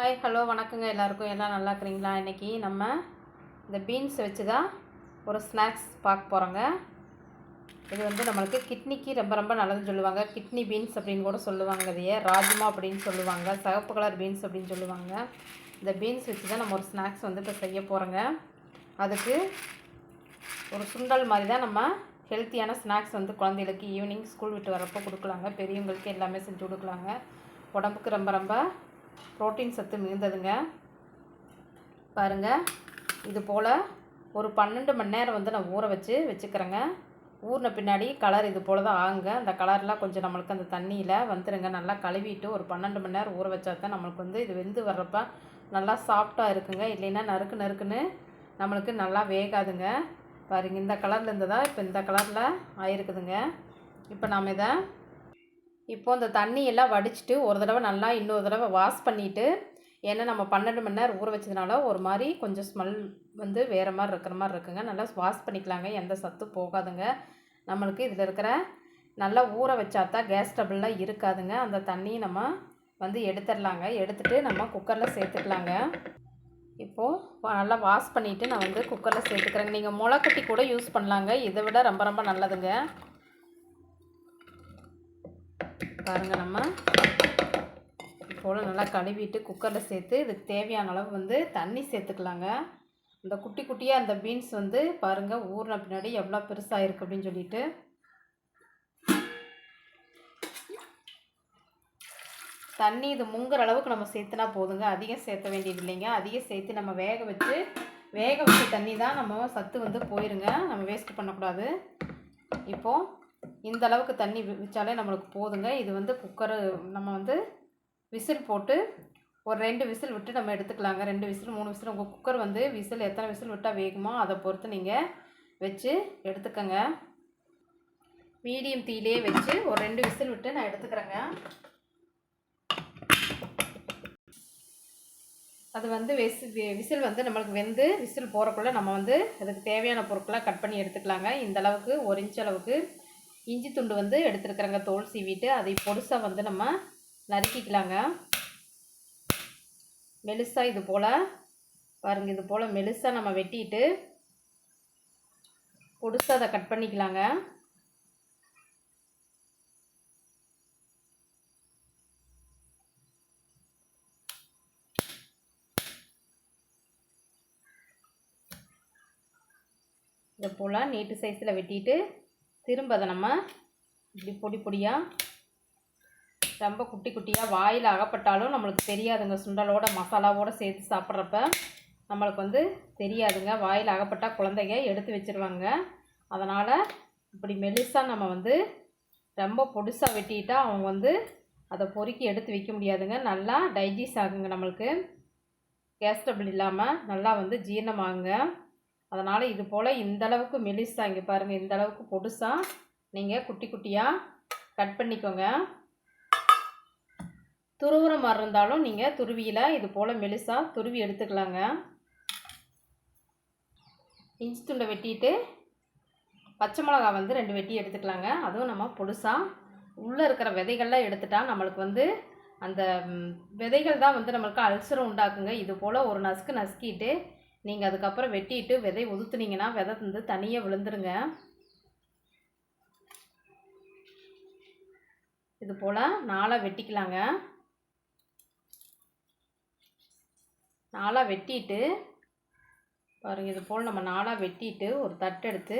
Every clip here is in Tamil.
ஹாய் ஹலோ வணக்கங்க. எல்லாருக்கும் எல்லாம் நல்லா இருக்கிறீங்களா? இன்றைக்கி நம்ம இந்த பீன்ஸ் வச்சு தான் ஒரு ஸ்நாக்ஸ் பார்க்க போகிறோங்க இது வந்து நம்மளுக்கு கிட்னிக்கு ரொம்ப ரொம்ப நல்லதுன்னு சொல்லுவாங்க. கிட்னி பீன்ஸ் அப்படின்னு கூட சொல்லுவாங்க. இதையே ராஜ்மா அப்படின்னு சொல்லுவாங்க. சிகப்பு கலர் பீன்ஸ் அப்படின்னு சொல்லுவாங்க. இந்த பீன்ஸ் வச்சு தான் நம்ம ஒரு ஸ்நாக்ஸ் வந்து இப்போ செய்ய போகிறோங்க அதுக்கு ஒரு சுண்டல் மாதிரி தான் நம்ம ஹெல்த்தியான ஸ்நாக்ஸ் வந்து குழந்தைகளுக்கு ஈவினிங் ஸ்கூல் விட்டு வரப்போ கொடுக்கலாங்க. பெரியவங்களுக்கு எல்லாமே செஞ்சு கொடுக்கலாங்க. உடம்புக்கு ரொம்ப ரொம்ப புரோட்டீன் சத்து மிகுந்ததுங்க. பாருங்கள் இது போல் ஒரு பன்னெண்டு மணி நேரம் வந்து நான் ஊற வச்சு வச்சுக்கிறேங்க. ஊறின பின்னாடி கலர் இது போல் தான் ஆகுங்க. அந்த கலர்லாம் கொஞ்சம் நம்மளுக்கு அந்த தண்ணியில் வந்துடுங்க நல்லா கழுவிட்டு ஒரு பன்னெண்டு மணி நேரம் ஊற வச்சா தான் நம்மளுக்கு வந்து இது வெந்து வர்றப்ப நல்லா சாஃப்டாக இருக்குங்க. இல்லைன்னா நறுக்கு நறுக்குன்னு நம்மளுக்கு நல்லா வேகாதுங்க. பாருங்க இந்த கலரில் இருந்ததா இப்போ இந்த கலரில் ஆயிருக்குதுங்க. இப்போ நாம் இதை இப்போ இந்த தண்ணியெல்லாம் வடிச்சிட்டு ஒரு தடவை நல்லா இன்னொரு தடவை வாஷ் பண்ணிவிட்டு ஏன்னா நம்ம பன்னெண்டு மணி நேரம் ஊற வச்சதுனால ஒரு மாதிரி கொஞ்சம் ஸ்மெல் வந்து வேறு மாதிரி இருக்கிற மாதிரி இருக்குங்க. நல்லா வாஷ் பண்ணிக்கலாங்க. எந்த சத்து போகாதுங்க. நம்மளுக்கு இதில் இருக்கிற நல்லா ஊற வச்சா தான் கேஸ் டபுள்லாம் இருக்காதுங்க. அந்த தண்ணியை நம்ம வந்து எடுத்துடலாங்க. எடுத்துகிட்டு நம்ம குக்கரில் சேர்த்துக்கலாங்க. இப்போது நல்லா வாஷ் பண்ணிவிட்டு நான் வந்து குக்கரில் சேர்த்துக்கிறேங்க. நீங்கள் முளைக்கட்டி கூட யூஸ் பண்ணலாங்க. இதை விட ரொம்ப ரொம்ப நல்லதுங்க. பாருங்கள் நம்ம. இப்போது நல்லா கழுவிட்டு குக்கரில் சேர்த்து இதுக்கு தேவையான அளவு வந்து தண்ணி சேர்த்துக்கலாங்க. இந்த குட்டி குட்டியாக அந்த பீன்ஸ் வந்து பாருங்கள் ஊறின பின்னாடி எவ்வளோ பெருசாக இருக்குது அப்படின்னு சொல்லிட்டு. தண்ணி இது முங்குற அளவுக்கு நம்ம சேர்த்துனா போதுங்க. அதிகம் சேர்த்த வேண்டியது இல்லைங்க. அதிகம் சேர்த்து நம்ம வேக வச்சு வேக வச்ச தண்ணி தான் நம்ம சத்து வந்து போயிருங்க. நம்ம வேஸ்ட் பண்ணக்கூடாது. இப்போது இந்த அளவுக்கு தண்ணி வச்சாலே நம்மளுக்கு போதுங்க. இது வந்து குக்கரு நம்ம வந்து விசில் போட்டு ஒரு ரெண்டு விசில் விட்டு நம்ம எடுத்துக்கலாங்க. ரெண்டு விசில் மூணு விசில். உங்கள் குக்கர் வந்து விசில் எத்தனை விசில் விட்டால் வேகுமோ அதை பொறுத்து நீங்கள் வச்சு எடுத்துக்கோங்க. மீடியம் தீயிலே வச்சு ஒரு ரெண்டு விசில் விட்டு நான் எடுத்துக்கிறேங்க. அது வந்து வெசி விசில் வந்து நம்மளுக்கு வெந்து விசில் போகிறக்குள்ளே நம்ம வந்து அதுக்கு தேவையான பொருட்களாக கட் பண்ணி எடுத்துக்கலாங்க. இந்த அளவுக்கு ஒரு இன்ச் அளவுக்கு இஞ்சி துண்டு வந்து எடுத்துருக்குறேங்க. தோல் சீவிட்டு அதை பொடுசாக வந்து நம்ம நறுக்கிக்கலாங்க. மெலுசாக இது போல் பாருங்கள் இது போல் மெலுசாக நம்ம வெட்டிட்டு பொடுசாக அதை கட் பண்ணிக்கலாங்க. இதை போல் நீட்டு சைஸில் வெட்டிட்டு திரும்ப அதை நம்ம இப்படி பொடி பொடியாக ரொம்ப குட்டி குட்டியாக வாயில் அகப்பட்டாலும் நம்மளுக்கு தெரியாதுங்க. சுண்டலோட மசாலாவோடு சேர்த்து சாப்பிட்றப்ப நம்மளுக்கு வந்து தெரியாதுங்க. வாயில் அகப்பட்டால் குழந்தைங்க எடுத்து வச்சுருவாங்க. அதனால் இப்படி மெலிசாக நம்ம வந்து ரொம்ப பொடிசாக வெட்டிட்டால் அவங்க வந்து அதை பொறுக்கி எடுத்து வைக்க முடியாதுங்க. நல்லா டைஜஸ்ட் ஆகுங்க நம்மளுக்கு. கேஸ்டபிள் இல்லாமல் நல்லா வந்து ஜீரணமாகுங்க. அதனால் இது போல் இந்தளவுக்கு மெலிசா இங்கே பாருங்கள் இந்த அளவுக்கு பொடுசாக நீங்கள் குட்டி குட்டியாக கட் பண்ணிக்கோங்க. துருவுற மாதிரி இருந்தாலும் நீங்கள் துருவியில் இது போல் மெலிசாக துருவி எடுத்துக்கலாங்க. இஞ்சி துண்டை வெட்டிட்டு பச்சை மிளகா வந்து ரெண்டு வெட்டி எடுத்துக்கலாங்க. அதுவும் நம்ம பொடுசாக உள்ளே இருக்கிற விதைகள்லாம் எடுத்துட்டால் நம்மளுக்கு வந்து அந்த விதைகள் தான் வந்து நம்மளுக்கு அல்சரம் உண்டாக்குங்க. இது போல் ஒரு நசுக்கு நசுக்கிட்டு நீங்கள் அதுக்கப்புறம் வெட்டிட்டு விதை உதுத்துனீங்கன்னா விதை வந்து தனியாக விழுந்துருங்க. இது போல் நாளாக வெட்டிக்கலாங்க. நாளாக வெட்டிட்டு பாருங்கள் இது போல் நம்ம நாளாக வெட்டிட்டு ஒரு தட்டு எடுத்து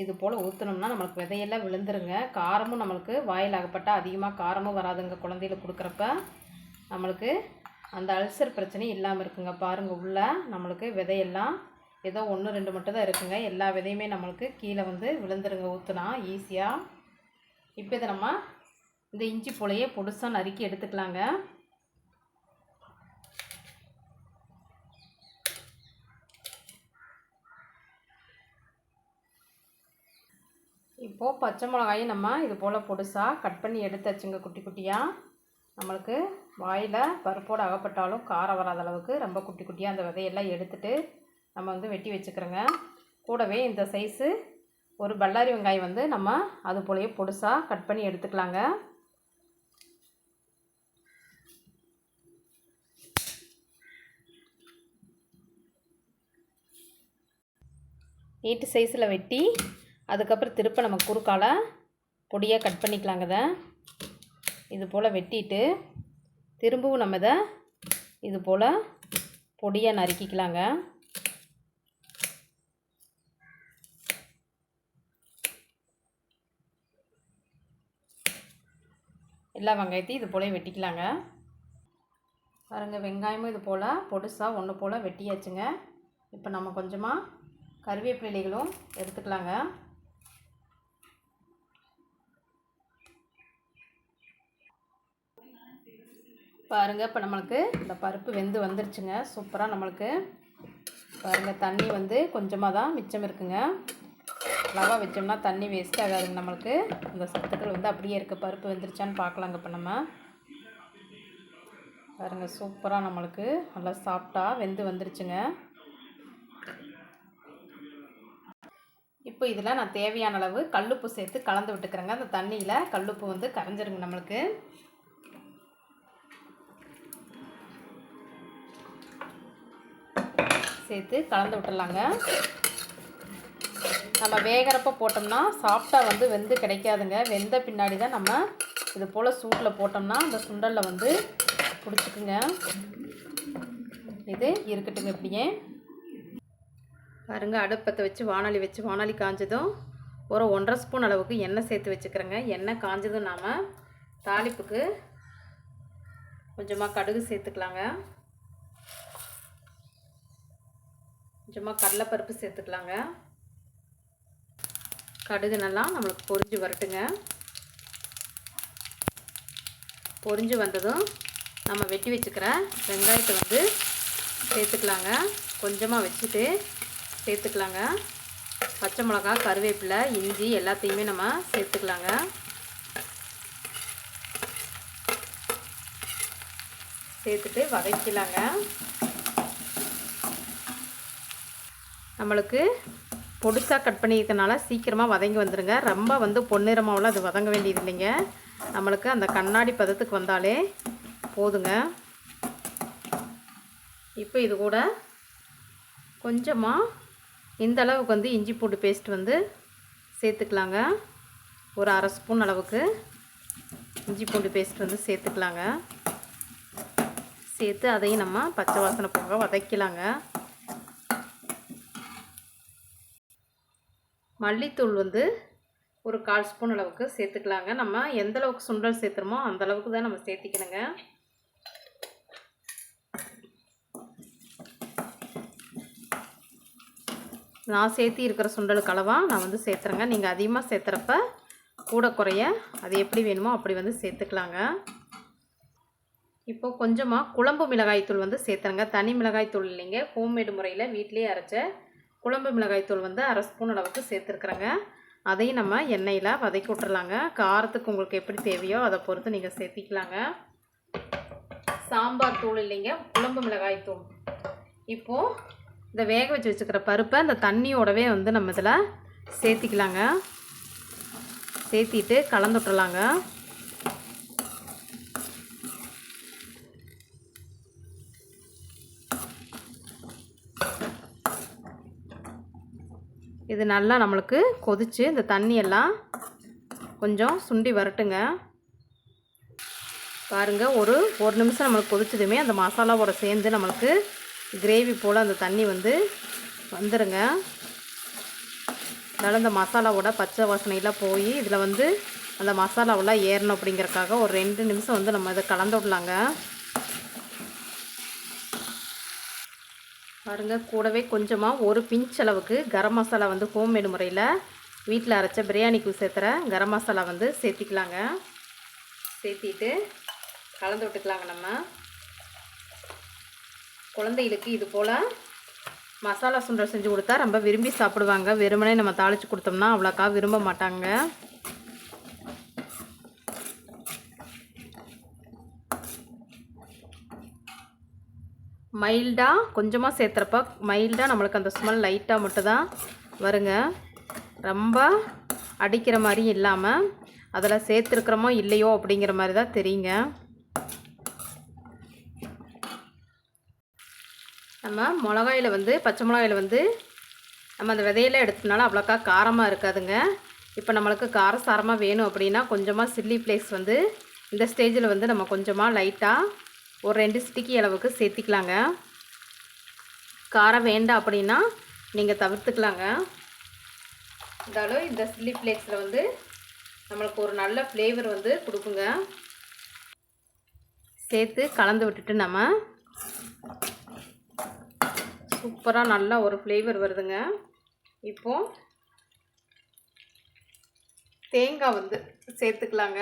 இது போல் ஊற்றினோம்னா நம்மளுக்கு விதையெல்லாம் விழுந்துருங்க. காரமும் நம்மளுக்கு வாயில் அகப்பட்டால் அதிகமாக காரமும் வராதுங்க குழந்தைகளுக்கு கொடுக்குறப்ப. நம்மளுக்கு அந்த அல்சர் பிரச்சனை இல்லாமல் இருக்குங்க. பாருங்கள் உள்ளே நம்மளுக்கு விதையெல்லாம் ஏதோ ஒன்று ரெண்டு மட்டும் தான் இருக்குங்க. எல்லா விதையுமே நம்மளுக்கு கீழே வந்து விழுந்துருங்க ஊற்றுனா ஈஸியாக இப்போ இதை நம்ம இந்த இஞ்சி போலையே பொடுசாக நறுக்கி எடுத்துக்கலாங்க. இப்போது பச்சை மிளகாயும் நம்ம இது போல் பொடுசாக கட் பண்ணி எடுத்து வச்சுங்க குட்டி குட்டியாக நம்மளுக்கு வாயில் பருப்போடு அகப்பட்டாலும் காரம் வராத அளவுக்கு ரொம்ப குட்டி குட்டியாக அந்த விதையெல்லாம் எடுத்துட்டு நம்ம வந்து வெட்டி வச்சுக்கிறோங்க. கூடவே இந்த சைஸு ஒரு பல்லாரி வெங்காயம் வந்து நம்ம அது போலயே பொடுசாக கட் பண்ணி எடுத்துக்கலாங்க. நீட்டு சைஸில் வெட்டி அதுக்கப்புறம் திருப்ப நம்ம குறுக்கால பொடியாக கட் பண்ணிக்கலாங்க இதை. இது போல் வெட்டிட்டு திரும்பவும் நம்ம இதை இது போல் பொடியாக நறுக்கிக்கலாங்க. எல்லா வெங்காயத்தையும் இது போல வெட்டிக்கலாங்க. பாருங்கள் வெங்காயமும் இது போல் பொடுசாக ஒன்று போல் வெட்டியாச்சுங்க. இப்போ நம்ம கொஞ்சமாக கருவேப்பிலைகளும் எடுத்துக்கலாங்க. பாருங்கள் இப்போ நம்மளுக்கு இந்த பருப்பு வெந்து வந்துருச்சுங்க. சூப்பராக நம்மளுக்கு. பாருங்கள் தண்ணி வந்து கொஞ்சமாக தான் மிச்சம் இருக்குங்க. லவா வச்சோம்னா தண்ணி வேஸ்ட் ஆகாதுங்க நம்மளுக்கு. இந்த சத்துக்கள் வந்து அப்படியே இருக்குது பருப்பு வெந்துருச்சான்னு பார்க்கலாங்க இப்போ நம்ம. பாருங்கள் சூப்பராக நம்மளுக்கு. நல்லா சாப்பிட்டா வெந்து வந்துருச்சுங்க. இப்போ இதில் நான் தேவையான அளவு கல்லுப்பு சேர்த்து கலந்து விட்டுக்கிறேங்க. அந்த தண்ணியில் கல்லுப்பு வந்து கரைஞ்சிருங்க நம்மளுக்கு. சேர்த்து கலந்து விட்டுடலாங்க. நம்ம வேகிறப்ப போட்டோம்னா சாப்பிட்டா வந்து வெந்து கிடைக்காதுங்க. வெந்த பின்னாடி தான் நம்ம இது போல் சூட்டில் போட்டோம்னா அந்த சுண்டலில் வந்து பிடிச்சிக்குங்க. இது இருக்கட்டுங்க இப்படியே. பாருங்கள் அடுப்பத்தை வச்சு வானொலி வச்சு வானொலி காஞ்சதும் ஒரு ஒன்றரை ஸ்பூன் அளவுக்கு எண்ணெய் சேர்த்து வச்சுக்கிறேங்க. எண்ணெய் காஞ்சதும் நாம் தாளிப்புக்கு கொஞ்சமாக கடுகு சேர்த்துக்கலாங்க. கொஞ்சமாக கடலைப்பருப்பு சேர்த்துக்கலாங்க. கடுகு நல்லா நம்மளுக்கு பொரிஞ்சு வரட்டுங்க. பொரிஞ்சு வந்ததும் நம்ம வெட்டி வச்சுக்கிற வெங்காயத்தை வந்து சேர்த்துக்கலாங்க. கொஞ்சமாக வச்சுட்டு சேர்த்துக்கலாங்க. பச்சை மிளகா கருவேப்பிலை இஞ்சி எல்லாத்தையுமே நம்ம சேர்த்துக்கலாங்க. சேர்த்துட்டு வதக்கலாங்க நம்மளுக்கு பொடிசாக கட் பண்ணியிருக்கனால சீக்கிரமாக வதங்கி வந்துடுங்க ரொம்ப வந்து பொன்னிறமாவெல்லாம் அது வதங்க வேண்டியது இல்லைங்க. நம்மளுக்கு அந்த கண்ணாடி பதத்துக்கு வந்தாலே போதுங்க. இப்போ இது கூட கொஞ்சமாக இந்த அளவுக்கு வந்து இஞ்சி பூண்டு பேஸ்ட் வந்து சேர்த்துக்கலாங்க. ஒரு அரை ஸ்பூன் அளவுக்கு இஞ்சி பூண்டு பேஸ்ட் வந்து சேர்த்துக்கலாங்க. சேர்த்து அதையும் நம்ம பச்சை வாசனை போக வதக்கலாங்க. மல்லித்தூள் வந்து ஒரு கால் ஸ்பூன் அளவுக்கு சேர்த்துக்கலாங்க. நம்ம எந்த அளவுக்கு சுண்டல் சேர்த்துறோமோ அந்த அளவுக்கு தான் நம்ம சேர்த்திக்கணுங்க. நான் சேர்த்தி இருக்கிற சுண்டலுக்கு அளவாக நான் வந்து சேர்த்துறேங்க. நீங்கள் அதிகமாக சேர்த்துறப்ப கூட குறைய அது எப்படி வேணுமோ அப்படி வந்து சேர்த்துக்கலாங்க. இப்போ கொஞ்சமாக குழம்பு மிளகாய்த்தூள் வந்து சேர்த்துறேங்க. தனி மிளகாய்த்தூள் இல்லைங்க. ஹோம்மேடு முறையில் வீட்டிலேயே அரைச்ச குழம்பு மிளகாய்த்தூள் வந்து அரை ஸ்பூன் அளவுக்கு சேர்த்துருக்குறேங்க. அதையும் நம்ம எண்ணெயில் வதக்கி விட்டுறலாங்க. காரத்துக்கு உங்களுக்கு எப்படி தேவையோ அதை பொறுத்து நீங்கள் சேர்த்திக்கலாங்க. சாம்பார் தூள் இல்லைங்க குழம்பு மிளகாய் தூள். இப்போது இந்த வேக வச்சு வச்சுக்கிற பருப்பை அந்த தண்ணியோடவே வந்து நம்ம இதில் சேர்த்திக்கலாங்க. சேர்த்திட்டு கலந்து இது நல்லா நம்மளுக்கு கொதித்து இந்த தண்ணியெல்லாம் கொஞ்சம் சுண்டி வரட்டுங்க. பாருங்கள் ஒரு ஒரு நிமிஷம் நம்மளுக்கு கொதிச்சதுமே அந்த மசாலாவோட சேர்ந்து நம்மளுக்கு கிரேவி போல் அந்த தண்ணி வந்து வந்துடுங்க அதனால் இந்த மசாலாவோட பச்சை வாசனையெல்லாம் போய் இதில் வந்து அந்த மசாலாவெல்லாம் ஏறணும் அப்படிங்கிறக்காக ஒரு ரெண்டு நிமிஷம் வந்து நம்ம இதை கலந்து விடலாங்க. பாருங்கள் கூடவே கொஞ்சமாக ஒரு பிஞ்ச் அளவுக்கு கரம் மசாலா வந்து ஹோம்மேடு முறையில் வீட்டில் அரைச்ச பிரியாணிக்கு சேர்த்துற கரம் மசாலா வந்து சேர்த்திக்கலாங்க. சேர்த்திட்டு கலந்து விட்டுக்கலாங்க நம்ம. குழந்தைகளுக்கு இது போல் மசாலா சுண்டல் செஞ்சு கொடுத்தா ரொம்ப விரும்பி சாப்பிடுவாங்க. வெறுமனே நம்ம தாளித்து கொடுத்தோம்னா அவ்வளோக்கா விரும்ப மாட்டாங்க. மைல்டாக கொஞ்சமாக சேர்த்துறப்ப மைல்டாக நம்மளுக்கு அந்த ஸ்மெல் லைட்டாக மட்டும்தான் வருங்க. ரொம்ப அடிக்கிற மாதிரி இல்லாமல் அதில் சேர்த்துருக்குறோமோ இல்லையோ அப்படிங்கிற மாதிரி தான் தெரியுங்க. நம்ம மிளகாயில் வந்து பச்சை மிளகாயில் வந்து நம்ம அந்த விதையில எடுத்தனால அவ்வளோக்கா காரமாக இருக்காதுங்க. இப்போ நம்மளுக்கு காரசாரமாக வேணும் அப்படின்னா கொஞ்சமாக சில்லி ஃப்ளேக்ஸ் வந்து இந்த ஸ்டேஜில் வந்து நம்ம கொஞ்சமாக லைட்டாக ஒரு ரெண்டு ஸ்டிக்கி அளவுக்கு சேர்த்திக்கலாங்க. காரம் வேண்டாம் அப்படின்னா நீங்கள் தவிர்த்துக்கலாங்க. இருந்தாலும் இந்த சில்லி ஃப்ளேக்ஸில் வந்து நம்மளுக்கு ஒரு நல்ல ஃப்ளேவர் வந்து கொடுக்குங்க. சேர்த்து கலந்து விட்டுட்டு நம்ம சூப்பராக நல்லா ஒரு ஃப்ளேவர் வருதுங்க. இப்போது தேங்காய் வந்து சேர்த்துக்கலாங்க.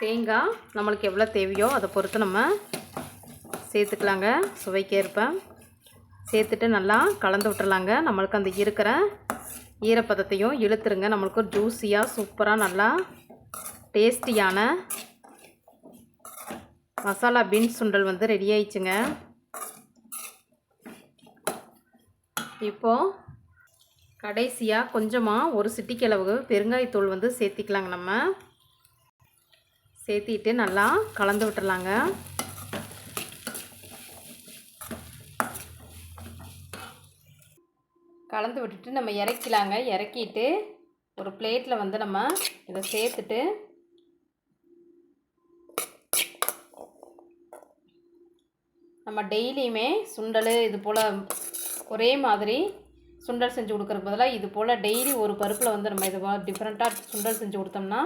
தேங்காய் நம்மளுக்கு எவ்வளோ தேவையோ அதை பொறுத்து நம்ம சேர்த்துக்கலாங்க. சுவைக்கேற்ப. சேர்த்துட்டு நல்லா கலந்து விட்டுறலாங்க. நம்மளுக்கு அந்த இருக்கிற ஈரப்பதத்தையும் இழுத்துருங்க. நம்மளுக்கு ஜூஸியாக சூப்பராக நல்லா டேஸ்டியான மசாலா பீன்ஸ் சுண்டல் வந்து ரெடி ஆயிடுச்சுங்க. இப்போது கடைசியாக கொஞ்சமாக ஒரு சிட்டிக்கிழவு பெருங்காயத்தூள் வந்து சேர்த்திக்கலாங்க நம்ம. சேர்த்திட்டு நல்லா கலந்து விட்டுறலாங்க. கலந்து விட்டுட்டு நம்ம இறக்கிலாங்க. இறக்கிட்டு ஒரு பிளேட்டில் வந்து நம்ம இதை சேர்த்துட்டு நம்ம டெய்லியுமே சுண்டல் இது போல் ஒரே மாதிரி சுண்டல் செஞ்சு கொடுக்குறதுக்கு பதிலாக இது போல் டெய்லி ஒரு பருப்பில் வந்து நம்ம இது டிஃப்ரெண்ட்டாக சுண்டல் செஞ்சு கொடுத்தோம்னா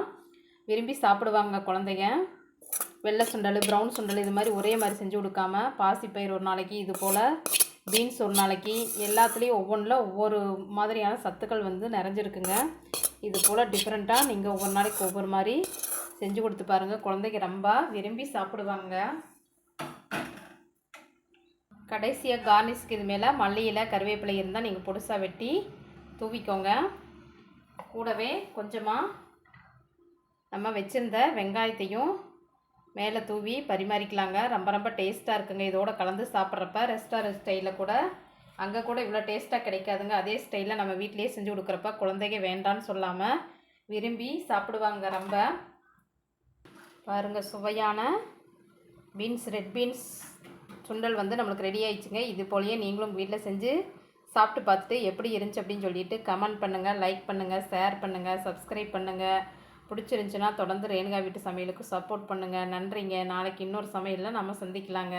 விரும்பி சாப்பிடுவாங்க குழந்தைங்க. வெள்ளை சுண்டல் ப்ரௌன் சுண்டல் இது மாதிரி ஒரே மாதிரி செஞ்சு கொடுக்காம பாசிப்பயிர் ஒரு நாளைக்கு இது போல் பீன்ஸ் ஒரு நாளைக்கு எல்லாத்துலேயும் ஒவ்வொன்றில் ஒவ்வொரு மாதிரியான சத்துக்கள் வந்து நிறைஞ்சிருக்குங்க. இது போல் டிஃப்ரெண்ட்டாக நீங்கள் ஒவ்வொரு நாளைக்கு ஒவ்வொரு மாதிரி செஞ்சு கொடுத்து பாருங்கள் குழந்தைங்க ரொம்ப விரும்பி சாப்பிடுவாங்க. கடைசியாக கார்னிஷ்க்கு இது மேலே மல்லி இலை கருவேப்பிலை இருந்தால் நீங்கள் பொடுசாக வெட்டி தூவிக்கோங்க. கூடவே கொஞ்சமாக நம்ம வச்சுருந்த வெங்காயத்தையும் மேலே தூவி பரிமாறிக்கலாங்க. ரொம்ப ரொம்ப டேஸ்ட்டாக இருக்குங்க. இதோட கலந்து சாப்பிட்றப்ப ரெஸ்டாரண்ட் ஸ்டைலில் கூட அங்கே கூட இவ்வளோ டேஸ்ட்டாக கிடைக்காதுங்க. அதே ஸ்டைலில் நம்ம வீட்டிலேயே செஞ்சு கொடுக்குறப்ப குழந்தைங்க வேண்டான்னு சொல்லாமல் விரும்பி சாப்பிடுவாங்க ரொம்ப. பாருங்கள் சுவையான பீன்ஸ் ரெட் பீன்ஸ் சுண்டல் வந்து நம்மளுக்கு ரெடி ஆயிடுச்சுங்க. இது போலயே நீங்களும் வீட்டில் செஞ்சு சாப்பிட்டு பார்த்துட்டு எப்படி இருந்துச்சு அப்படின்னு சொல்லிட்டு கமெண்ட் பண்ணுங்கள் லைக் பண்ணுங்கள் ஷேர் பண்ணுங்கள் சப்ஸ்கிரைப் பண்ணுங்கள் பிடிச்சிருந்துச்சின்னா தொடர்ந்து ரேணுகா வீட்டு சமையலுக்கு சப்போர்ட் பண்ணுங்கள் நன்றிங்க. நாளைக்கு இன்னொரு சமையலில் நம்ம சந்திக்கலாங்க.